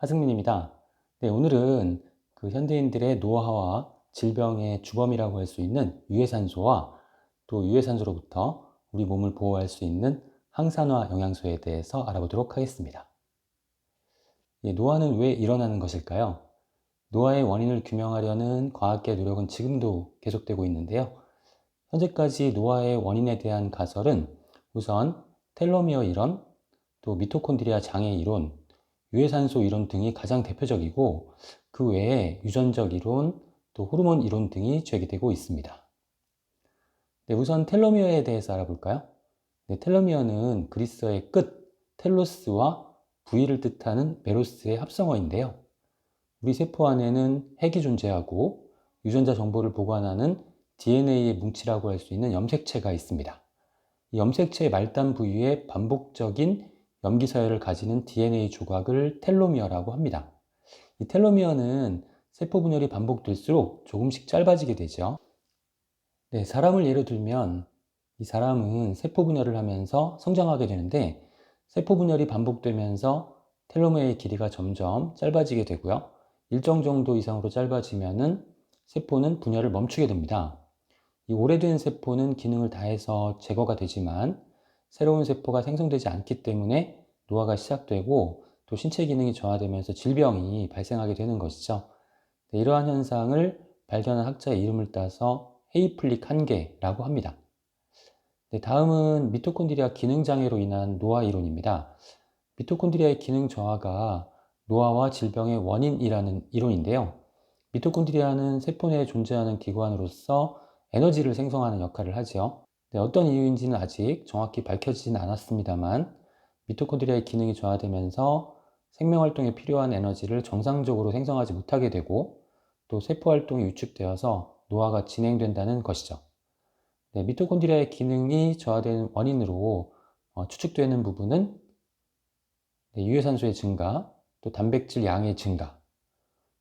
하승민입니다. 네, 오늘은 그 현대인들의 노화와 질병의 주범이라고 할 수 있는 유해산소와 또 유해산소로부터 우리 몸을 보호할 수 있는 항산화 영양소에 대해서 알아보도록 하겠습니다. 예, 노화는 왜 일어나는 것일까요? 노화의 원인을 규명하려는 과학계 노력은 지금도 계속되고 있는데요. 현재까지 노화의 원인에 대한 가설은 우선 텔로미어 이론, 또 미토콘드리아 장애 이론, 유해산소 이론 등이 가장 대표적이고 그 외에 유전적 이론, 또 호르몬 이론 등이 제기되고 있습니다. 네, 우선 텔로미어에 대해서 알아볼까요? 네, 텔로미어는 그리스어의 끝, 텔로스와 부위를 뜻하는 메로스의 합성어인데요. 우리 세포 안에는 핵이 존재하고 유전자 정보를 보관하는 DNA의 뭉치라고 할 수 있는 염색체가 있습니다. 이 염색체의 말단 부위에 반복적인 염기 서열을 가지는 DNA 조각을 텔로미어라고 합니다. 이 텔로미어는 세포 분열이 반복될수록 조금씩 짧아지게 되죠. 네, 사람을 예로 들면 이 사람은 세포 분열을 하면서 성장하게 되는데 세포 분열이 반복되면서 텔로미어의 길이가 점점 짧아지게 되고요. 일정 정도 이상으로 짧아지면은 세포는 분열을 멈추게 됩니다. 이 오래된 세포는 기능을 다해서 제거가 되지만 새로운 세포가 생성되지 않기 때문에 노화가 시작되고 또 신체 기능이 저하되면서 질병이 발생하게 되는 것이죠. 네, 이러한 현상을 발견한 학자의 이름을 따서 헤이플릭 한계라고 합니다. 네, 다음은 미토콘드리아 기능 장애로 인한 노화 이론입니다. 미토콘드리아의 기능 저하가 노화와 질병의 원인이라는 이론인데요. 미토콘드리아는 세포 내에 존재하는 기관으로서 에너지를 생성하는 역할을 하죠. 네, 어떤 이유인지는 아직 정확히 밝혀지진 않았습니다만 미토콘드리아의 기능이 저하되면서 생명 활동에 필요한 에너지를 정상적으로 생성하지 못하게 되고 또 세포 활동이 위축되어서 노화가 진행된다는 것이죠. 네, 미토콘드리아의 기능이 저하된 원인으로 어, 추측되는 부분은 네, 유해산소의 증가, 또 단백질 양의 증가,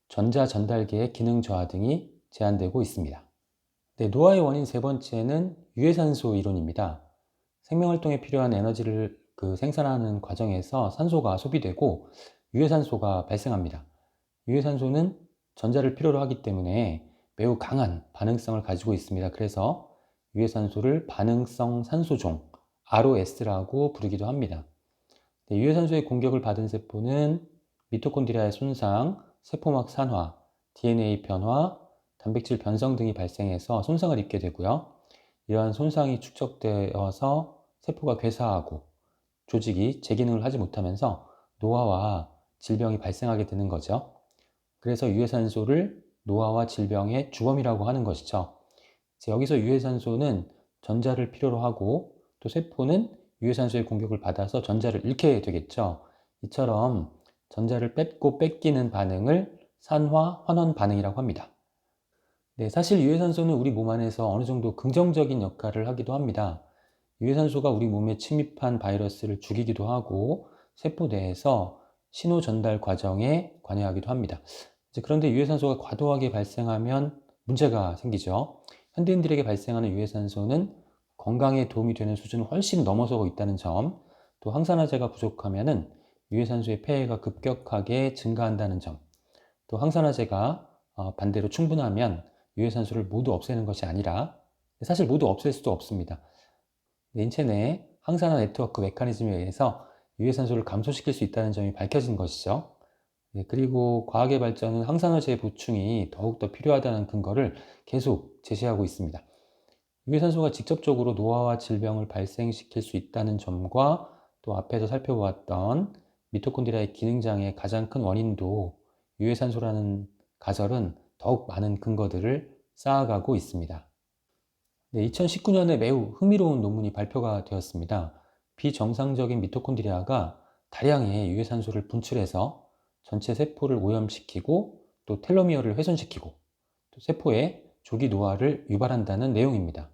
전자 전달계의 기능 저하 등이 제한되고 있습니다. 네, 노화의 원인 세 번째는 유해산소 이론입니다. 생명활동에 필요한 에너지를 그 생산하는 과정에서 산소가 소비되고 유해산소가 발생합니다. 유해산소는 전자를 필요로 하기 때문에 매우 강한 반응성을 가지고 있습니다. 그래서 유해산소를 반응성 산소종, ROS라고 부르기도 합니다. 네, 유해산소의 공격을 받은 세포는 미토콘드리아의 손상, 세포막 산화, DNA 변화, 단백질 변성 등이 발생해서 손상을 입게 되고요. 이러한 손상이 축적되어서 세포가 괴사하고 조직이 재기능을 하지 못하면서 노화와 질병이 발생하게 되는 거죠. 그래서 유해산소를 노화와 질병의 주범이라고 하는 것이죠. 여기서 유해산소는 전자를 필요로 하고 또 세포는 유해산소의 공격을 받아서 전자를 잃게 되겠죠. 이처럼 전자를 뺏고 뺏기는 반응을 산화 환원 반응이라고 합니다. 네, 사실 유해산소는 우리 몸 안에서 어느 정도 긍정적인 역할을 하기도 합니다. 유해산소가 우리 몸에 침입한 바이러스를 죽이기도 하고 세포 내에서 신호 전달 과정에 관여하기도 합니다. 그런데 유해산소가 과도하게 발생하면 문제가 생기죠. 현대인들에게 발생하는 유해산소는 건강에 도움이 되는 수준을 훨씬 넘어서고 있다는 점, 또 항산화제가 부족하면 유해산소의 폐해가 급격하게 증가한다는 점, 또 항산화제가 어, 반대로 충분하면 유해산소를 모두 없애는 것이 아니라 사실 모두 없앨 수도 없습니다. 인체 내 항산화 네트워크 메커니즘에 의해서 유해산소를 감소시킬 수 있다는 점이 밝혀진 것이죠. 네, 그리고 과학의 발전은 항산화제 보충이 더욱더 필요하다는 근거를 계속 제시하고 있습니다. 유해산소가 직접적으로 노화와 질병을 발생시킬 수 있다는 점과 또 앞에서 살펴보았던 미토콘드리아의 기능장애의 가장 큰 원인도 유해산소라는 가설은 더욱 많은 근거들을 쌓아가고 있습니다. 네, 2019년에 매우 흥미로운 논문이 발표가 되었습니다. 비정상적인 미토콘드리아가 다량의 유해산소를 분출해서 전체 세포를 오염시키고 또 텔로미어를 훼손시키고 또 세포의 조기 노화를 유발한다는 내용입니다.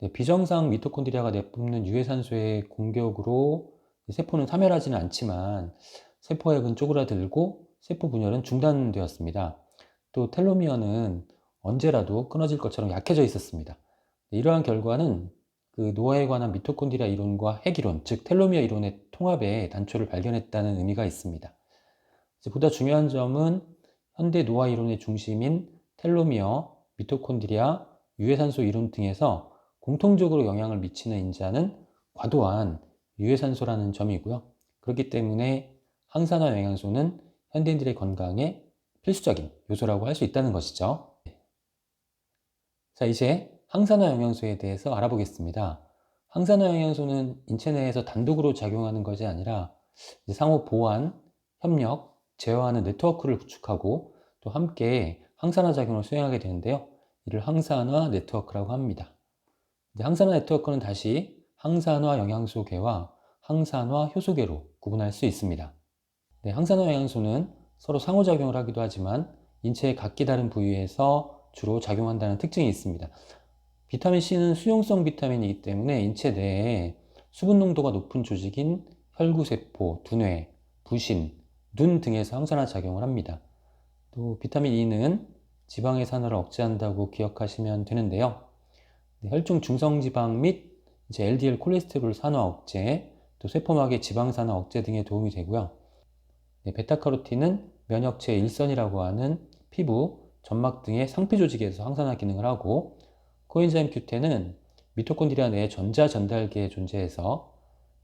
네, 비정상 미토콘드리아가 내뿜는 유해산소의 공격으로 세포는 사멸하지는 않지만 세포액은 쪼그라들고 세포 분열은 중단되었습니다. 또 텔로미어는 언제라도 끊어질 것처럼 약해져 있었습니다. 이러한 결과는 그 노화에 관한 미토콘드리아 이론과 핵 이론, 즉 텔로미어 이론의 통합의 단초를 발견했다는 의미가 있습니다. 보다 중요한 점은 현대 노화 이론의 중심인 텔로미어, 미토콘드리아, 유해산소 이론 등에서 공통적으로 영향을 미치는 인자는 과도한 유해산소라는 점이고요. 그렇기 때문에 항산화 영양소는 현대인들의 건강에 필수적인 요소라고 할 수 있다는 것이죠. 자, 이제 항산화 영양소에 대해서 알아보겠습니다. 항산화 영양소는 인체 내에서 단독으로 작용하는 것이 아니라 상호 보완, 협력, 제어하는 네트워크를 구축하고 또 함께 항산화 작용을 수행하게 되는데요. 이를 항산화 네트워크라고 합니다. 항산화 네트워크는 다시 항산화 영양소계와 항산화 효소계로 구분할 수 있습니다. 네, 항산화 영양소는 서로 상호작용을 하기도 하지만 인체의 각기 다른 부위에서 주로 작용한다는 특징이 있습니다. 비타민 C는 수용성 비타민이기 때문에 인체 내에 수분 농도가 높은 조직인 혈구세포, 두뇌, 부신, 눈 등에서 항산화 작용을 합니다. 또 비타민 E는 지방의 산화를 억제한다고 기억하시면 되는데요. 네, 혈중 중성 지방 및 이제 LDL 콜레스테롤 산화 억제, 또 세포막의 지방 산화 억제 등에 도움이 되고요. 네, 베타카로틴은 면역체 일선이라고 하는 피부, 점막 등의 상피 조직에서 항산화 기능을 하고 코엔자임 Q10은 미토콘드리아 내에 전자 전달계에 존재해서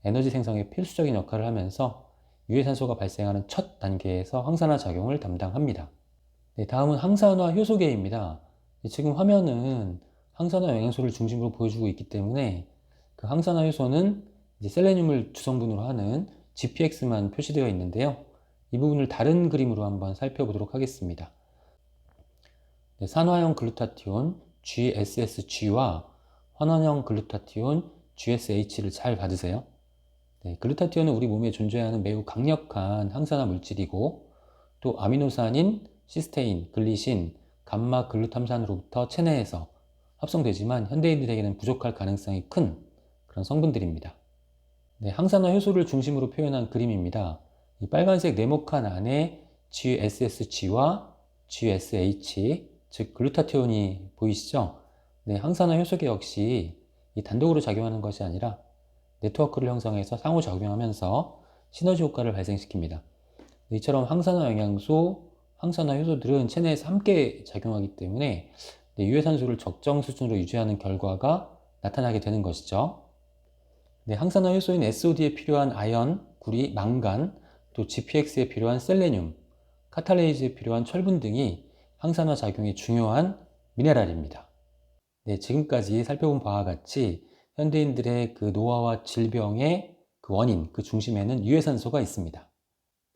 에너지 생성에 필수적인 역할을 하면서 유해산소가 발생하는 첫 단계에서 항산화 작용을 담당합니다. 네, 다음은 항산화 효소계입니다. 지금 화면은 항산화 영양소를 중심으로 보여주고 있기 때문에 그 항산화 효소는 이제 셀레늄을 주성분으로 하는 GPX만 표시되어 있는데요. 이 부분을 다른 그림으로 한번 살펴보도록 하겠습니다. 네, 산화형 글루타티온 GSSG와 환원형 글루타티온 GSH를 잘 받으세요. 네, 글루타티온은 우리 몸에 존재하는 매우 강력한 항산화 물질이고 또 아미노산인 시스테인, 글리신, 감마 글루탐산으로부터 체내에서 합성되지만 현대인들에게는 부족할 가능성이 큰 그런 성분들입니다. 네, 항산화 효소를 중심으로 표현한 그림입니다. 이 빨간색 네모칸 안에 GSSG와 GSH, 즉 글루타티온이 보이시죠? 네, 항산화 효소계 역시 이 단독으로 작용하는 것이 아니라 네트워크를 형성해서 상호작용하면서 시너지 효과를 발생시킵니다. 이처럼 항산화 영양소, 항산화 효소들은 체내에서 함께 작용하기 때문에 네, 유해산소를 적정 수준으로 유지하는 결과가 나타나게 되는 것이죠. 네, 항산화 효소인 SOD에 필요한 아연, 구리, 망간, 또 GPX에 필요한 셀레늄, 카탈레이즈에 필요한 철분 등이 항산화 작용에 중요한 미네랄입니다. 네, 지금까지 살펴본 바와 같이 현대인들의 그 노화와 질병의 그 원인, 그 중심에는 유해산소가 있습니다.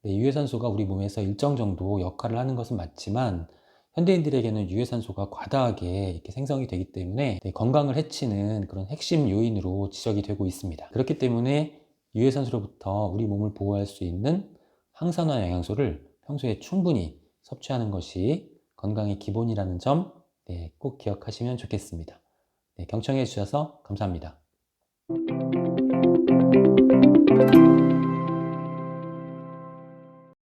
네, 유해산소가 우리 몸에서 일정 정도 역할을 하는 것은 맞지만 현대인들에게는 유해산소가 과다하게 이렇게 생성이 되기 때문에 네, 건강을 해치는 그런 핵심 요인으로 지적이 되고 있습니다. 그렇기 때문에 유해산소로부터 우리 몸을 보호할 수 있는 항산화 영양소를 평소에 충분히 섭취하는 것이 건강의 기본이라는 점꼭 네, 기억하시면 좋겠습니다. 네, 경청해 주셔서 감사합니다.